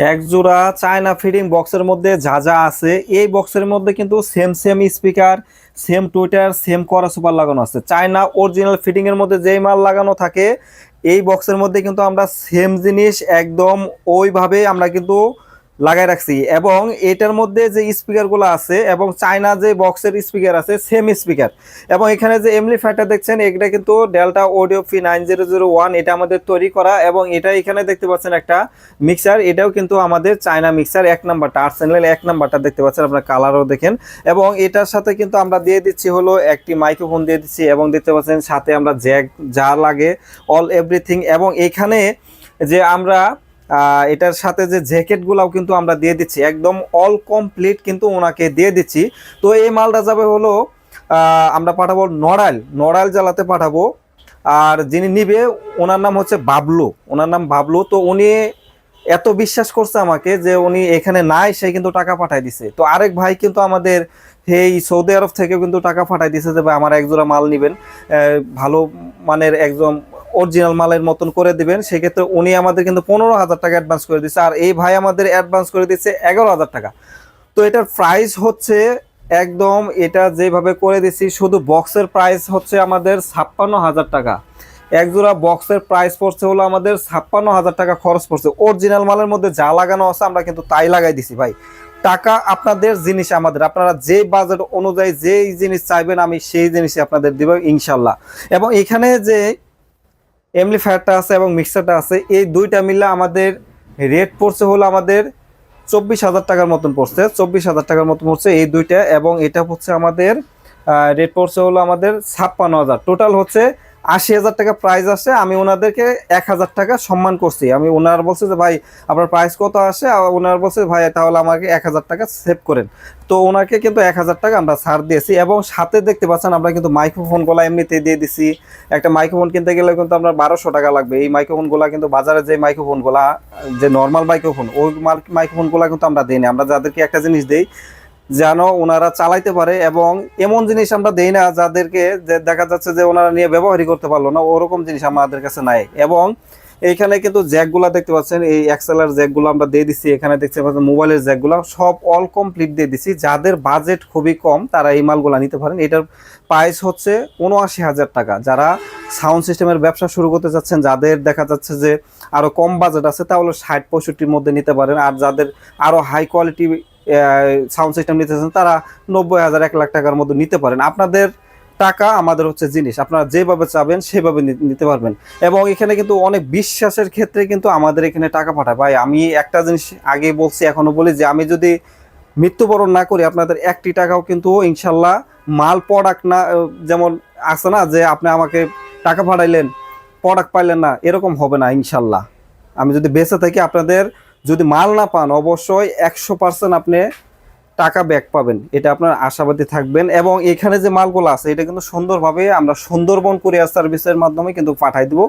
এক জোড়া China feeding বক্সের মধ্যে যা যা আছে, এই বক্সের মধ্যে কিন্তু same same speaker same tweeter same করা সুপার লাগানো আছে। চায়না অরিজিনাল ফিটিংয়ের মধ্যে যেই মাল লাগানো থাকে, এই বক্সের মধ্যে কিন্তু আমরা সেম জিনিস একদম ওইভাবে আমরা কিন্তু লাগাই রাখছি। এবং এটার মধ্যে যে স্পিকারগুলো আছে এবং চায়না যে বক্সের স্পিকার আছে সেম স্পিকার এবং এখানে যে এমনি ফ্যাটটা দেখছেন, এটা কিন্তু ডেল্টা অডিও ফি নাইন জিরো জিরো ওয়ান এটা আমাদের তৈরি করা এবং এটা এখানে দেখতে পাচ্ছেন একটা মিক্সার এটাও কিন্তু আমাদের চায়না মিক্সার এক নাম্বারটা। আট চ্যানেল এক নাম্বারটা দেখতে পাচ্ছেন, আপনার কালারও দেখেন। এবং এটার সাথে কিন্তু আমরা দিয়ে দিচ্ছি হলো একটি মাইক্রোফোন দিয়ে দিচ্ছি এবং দেখতে পাচ্ছেন, সাথে আমরা জ্যাক যা লাগে অল এভরিথিং এবং এখানে যে আমরা এটার সাথে যে জ্যাকেটগুলাও কিন্তু আমরা দিয়ে দিচ্ছি। একদম অল কমপ্লিট কিন্তু ওনাকে দিয়ে দিচ্ছি। তো এই মালটা যাবে হলো আমরা পাঠাবো নড়াইল। নড়াইল জেলাতে পাঠাবো। আর যিনি নিবে, ওনার নাম হচ্ছে বাবলু। ওনার নাম বাবলু। তো উনি এত বিশ্বাস করছে আমাকে যে উনি এখানে নাই সে কিন্তু টাকা পাঠাই দিছে। তো আরেক ভাই কিন্তু আমাদের এই সৌদি আরব থেকেও কিন্তু টাকা পাঠাই দিছে যে, ভাই, আমার একজোড়া মাল নিবেন। ভালো মানের একদম অরিজিনাল মালের মতন করে দিবেন। সেক্ষেত্রে উনি আমাদের কিন্তু পনেরো হাজার টাকা অ্যাডভান্স করে দিচ্ছে আর এই ভাই আমাদের অ্যাডভান্স করে দিচ্ছে এগারো হাজার টাকা। তো এটার প্রাইস হচ্ছে একদম এটা যেভাবে করে দিচ্ছি শুধু বক্সের প্রাইস হচ্ছে আমাদের ছাপ্পান্ন হাজার টাকা। এক জোড়া বক্সের প্রাইস পড়ছে হলো আমাদের ছাপ্পান্ন হাজার টাকা খরচ পড়ছে। অরিজিনাল মালের মধ্যে যা লাগানো আছে আমরা কিন্তু তাই লাগাই দিছি ভাই। টাকা আপনাদের জিনিস আমাদের। আপনারা যে বাজেট অনুযায়ী যেই জিনিস চাইবেন আমি সেই জিনিসই আপনাদের দিব ইনশাল্লাহ। এবং এখানে যে এমপ্লিফায়ারটা আছে এবং মিক্সারটা আছে, এই দুইটা মিলে আমাদের রেট পড়ছে হলো আমাদের চব্বিশ হাজার টাকার মতন পড়ছে। চব্বিশ হাজার টাকার মতন পড়ছে এই দুইটা এবং এটা হচ্ছে আমাদের রেট পড়ছে হলো আমাদের ছাপ্পান্ন হাজার। টোটাল হচ্ছে আশি হাজার টাকা প্রাইস আসে, আমি ওনাদেরকে এক হাজার টাকা সম্মান করছি। আমি ওনার বলছে যে, ভাই, আপনার প্রাইস কত আসে? ওনার বলছে, ভাই, তাহলে আমাকে এক হাজার টাকা সেভ করেন। তো ওনাকে কিন্তু এক হাজার টাকা আমরা ছাড় দিয়েছি এবং সাথে দেখতে পাচ্ছেন আমরা কিন্তু মাইক্রোফোনগুলো এমনিতে দিয়ে দিছি। একটা মাইক্রোফোন কিনতে গেলে কিন্তু আপনার বারোশো টাকা লাগবে। এই মাইক্রোফোনগুলো কিন্তু বাজারে যে মাইক্রোফোনগুলা যে নর্মাল মাইক্রোফোন ওই মাইক্রোফোনগুলো কিন্তু আমরা দিই না আমরা যাদেরকে একটা জিনিস দিই যেন ওনারা চালাইতে পারে এবং এমন জিনিস আমরা দেই না যাদেরকে দেখা যাচ্ছে যে ওনারা নিয়ে ব্যবহারই করতে পারল না, ওরকম জিনিস আমাদের কাছে নাই। এবং এইখানে কিন্তু জ্যাকগুলা দেখতে পাচ্ছেন, এই এক্সেলার জ্যাকগুলো আমরা দিয়ে দিচ্ছি এখানে দেখতে পাচ্ছেন মোবাইলের জ্যাকগুলো, সব অল কমপ্লিট দিয়ে দিচ্ছি যাদের বাজেট খুবই কম, তারা এই মালগুলো নিতে পারেন। এটার প্রাইস হচ্ছে উনআশি হাজার টাকা। যারা সাউন্ড সিস্টেমের ব্যবসা শুরু করতে যাচ্ছেন, যাদের দেখা যাচ্ছে যে আরও কম বাজেট আছে, তাহলে ষাট পঁয়ষট্টির মধ্যে নিতে পারেন। আর যাদের আরও হাই কোয়ালিটি সাউন্ড সিস্টেম নিতে তারা নব্বই হাজার, এক লাখ টাকার মধ্যে নিতে পারেন। আপনাদের টাকা আমাদের হচ্ছে জিনিস। আপনারা যেভাবে চাবেন, সেভাবে নিতে পারবেন। এবং এখানে কিন্তু অনেক বিশ্বাসের ক্ষেত্রে কিন্তু আমাদের এখানে টাকা পাঠায়। ভাই, আমি একটা জিনিস আগে বলছি, এখনও বলি যে, আমি যদি মৃত্যুবরণ না করি, আপনাদের একটি টাকাও কিন্তু ইনশাল্লাহ মাল প্রোডাক্ট না যেমন আছে না, যে আপনি আমাকে টাকা পাঠাইলেন প্রোডাক্ট পাইলেন না, এরকম হবে না ইনশাল্লাহ। আমি যদি বেঁচে থাকি, আপনাদের যদি মাল না পান, অবশ্যই একশো পার্সেন্ট আপনি টাকা ব্যাক পাবেন। এটা আপনার আশাবাদী থাকবেন। এবং এখানে যে মালগুলো আছে, এটা কিন্তু সুন্দরভাবে আমরা সুন্দরবন কুরিয়ার সার্ভিসের মাধ্যমে কিন্তু পাঠাই দিব।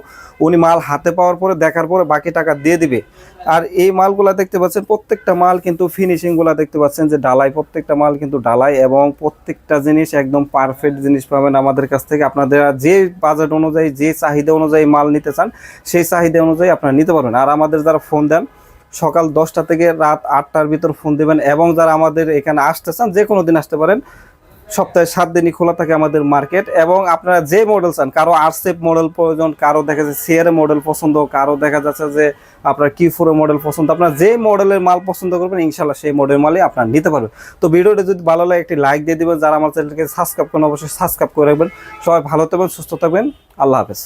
উনি মাল হাতে পাওয়ার পরে, দেখার পরে বাকি টাকা দিয়ে দিবে। আর এই মালগুলা দেখতে পাচ্ছেন, প্রত্যেকটা মাল কিন্তু ফিনিশিংগুলা দেখতে পাচ্ছেন যে ডালাই, প্রত্যেকটা মাল কিন্তু ডালাই এবং প্রত্যেকটা জিনিস একদম পারফেক্ট জিনিস পাবেন আমাদের কাছ থেকে। আপনাদের যে বাজেট অনুযায়ী, যে চাহিদা অনুযায়ী মাল নিতে চান, সেই চাহিদা অনুযায়ী আপনারা নিতে পারবেন। আর আমাদের যারা ফোন দেন সকাল দশটা থেকে রাত আটটার ভিতর ফোন দেবেন এবং যারা আমাদের এখানে আসতে চান, যে কোনো দিন আসতে পারেন। সপ্তাহে সাত দিনই খোলা থাকে আমাদের মার্কেট এবং আপনারা যে মডেল চান, কারও আরসেপ মডেল প্রয়োজন, কারও দেখা যাচ্ছে সিয়ার মডেল পছন্দ, কারও দেখা যাচ্ছে যে আপনার কি ফোরের মডেল পছন্দ, আপনার যে মডেলের মাল পছন্দ করবেন ইনশাল্লাহ সেই মডেল মালই আপনার নিতে পারবেন। তো ভিডিওটা যদি ভালো লাগে, একটি লাইক দিয়ে দিবেন, যারা আমার চ্যানেলকে সাবস্ক্রাইব করেন, অবশ্যই সাবস্ক্রাইব করে রাখবেন। সবাই ভালো থাকবেন, সুস্থ থাকবেন। আল্লাহ হাফেজ।